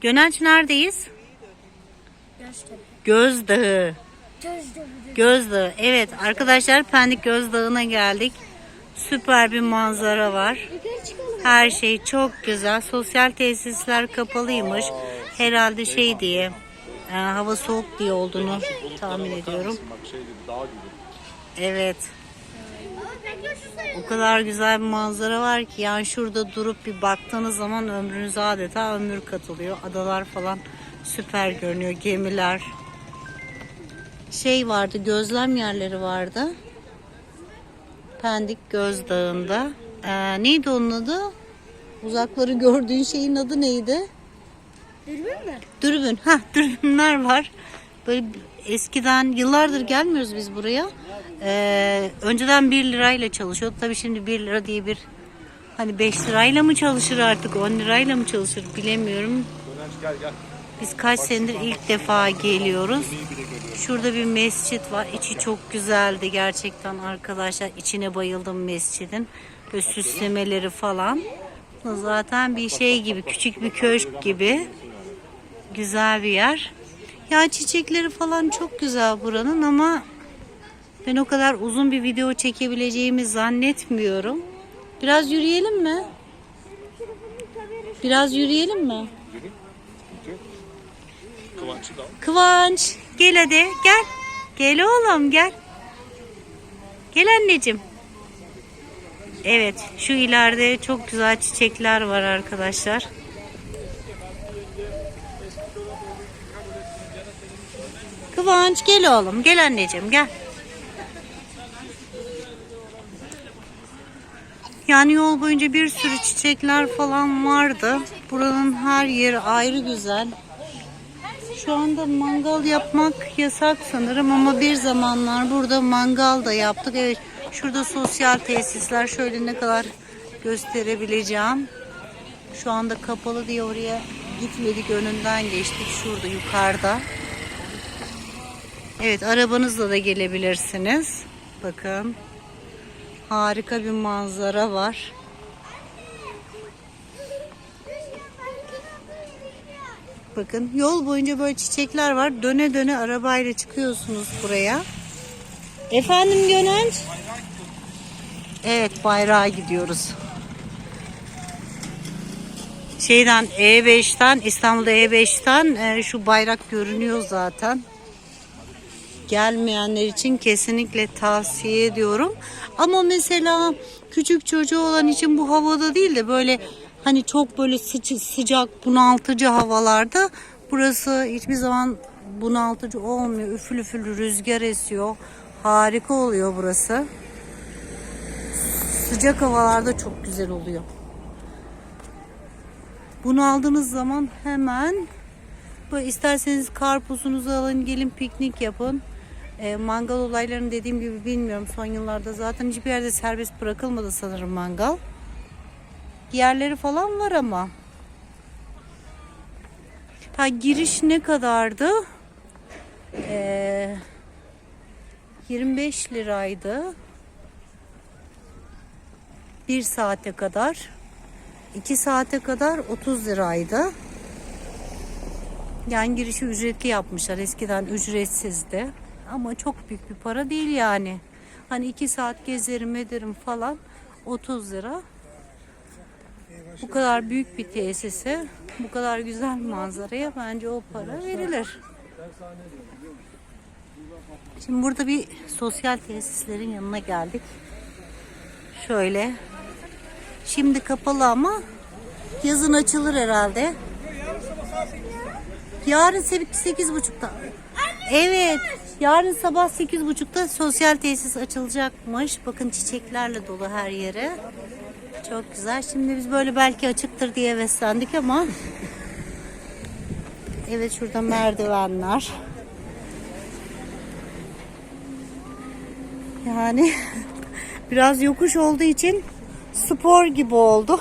Gönenç neredeyiz? Göztepe. Gözdağı. Göztepe. Gözdağı. Evet arkadaşlar Pendik Gözdağı'na geldik. Süper bir manzara var. Her şey çok güzel. Sosyal tesisler kapalıymış. Herhalde şey diye e, hava soğuk diye olduğunu tahmin ediyorum. Şey. Evet. O kadar güzel bir manzara var ki yani şurada durup bir baktığınız zaman ömrünüze adeta ömür katılıyor. Adalar falan süper görünüyor. Gemiler. Şey vardı gözlem yerleri vardı. Pendik Gözdağı'nda. Ee, neydi onun adı? Uzakları gördüğün şeyin adı neydi? Dürbün mü? Dürbün. Ha, dürbünler var. Böyle eskiden yıllardır gelmiyoruz biz buraya. Ee, önceden 1 lirayla çalışıyordu. Tabii şimdi 1 lira diye bir hani 5 lirayla mı çalışır artık 10 lirayla mı çalışır bilemiyorum. Biz kaç senedir ilk defa geliyoruz. Şurada bir mescit var. İçi çok güzeldi gerçekten arkadaşlar. İçine bayıldım mescidin. Böyle süslemeleri falan. Zaten bir şey gibi küçük bir köşk gibi. Güzel bir yer. Ya çiçekleri falan çok güzel buranın ama ben o kadar uzun bir video çekebileceğimi zannetmiyorum. Biraz yürüyelim mi? Biraz yürüyelim mi? Kıvanç gel hadi gel. Gel oğlum gel. Gel anneciğim. Evet şu ileride çok güzel çiçekler var arkadaşlar. Kıvanç gel oğlum gel anneciğim gel. Yani yol boyunca bir sürü çiçekler falan vardı. Buranın her yeri ayrı güzel. Şu anda mangal yapmak yasak sanırım ama bir zamanlar burada mangal da yaptık. Evet şurada sosyal tesisler şöyle ne kadar gösterebileceğim. Şu anda kapalı diye oraya gitmedik önünden geçtik şurada yukarıda. Evet arabanızla da gelebilirsiniz. Bakın harika bir manzara var. Bakın yol boyunca böyle çiçekler var. Döne döne arabayla çıkıyorsunuz buraya. Efendim Gönenç? Evet bayrağa gidiyoruz. Şeyden E5'ten İstanbul'da E5'ten e, şu bayrak görünüyor zaten. Gelmeyenler için kesinlikle tavsiye ediyorum. Ama mesela küçük çocuğu olan için bu havada değil de böyle hani çok böyle sıcak, sıcak bunaltıcı havalarda burası hiçbir zaman bunaltıcı olmuyor. Üfül üfül rüzgar esiyor. Harika oluyor burası. Sıcak havalarda çok güzel oluyor. Bunu aldığınız zaman hemen isterseniz karpuzunuzu alın gelin piknik yapın. E, mangal olaylarını dediğim gibi bilmiyorum son yıllarda zaten hiçbir yerde serbest bırakılmadı sanırım mangal. Yerleri falan var ama. Ha giriş ne kadardı? Ee, 25 liraydı. Bir saate kadar. 2 saate kadar 30 liraydı. Yani girişi ücretli yapmışlar. Eskiden ücretsizdi. Ama çok büyük bir para değil yani. Hani 2 saat gezerim ederim falan 30 lira. Bu kadar büyük bir tesise, bu kadar güzel manzaraya bence o para verilir. Şimdi burada bir sosyal tesislerin yanına geldik. Şöyle. Şimdi kapalı ama yazın açılır herhalde. Yarın sekiz buçukta. Evet. Yarın sabah sekiz buçukta sosyal tesis açılacakmış. Bakın çiçeklerle dolu her yere. Çok güzel. Şimdi biz böyle belki açıktır diye heveslendik ama Evet şurada merdivenler. Yani biraz yokuş olduğu için spor gibi oldu.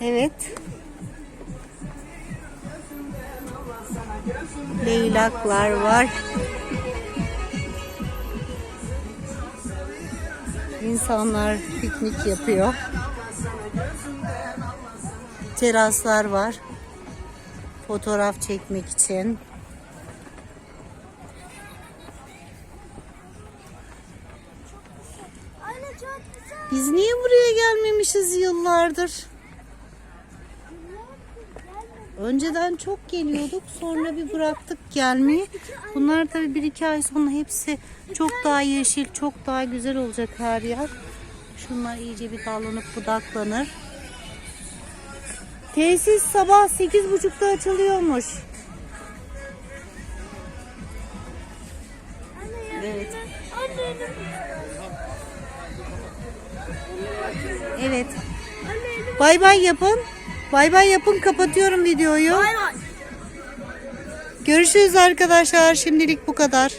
Evet. Leylaklar var. İnsanlar piknik yapıyor. teraslar var. Fotoğraf çekmek için. Biz niye buraya gelmemişiz yıllardır? Önceden çok geliyorduk sonra bir bıraktık gelmeyi. Bunlar tabii bir iki ay sonra hepsi çok daha yeşil, çok daha güzel olacak her yer. Şunlar iyice bir dallanıp budaklanır. Tesis sabah sekiz buçukta açılıyormuş. Evet. Evet. Bay bay yapın. Bay bay yapın. Kapatıyorum videoyu. Bay bay. Görüşürüz arkadaşlar. Şimdilik bu kadar.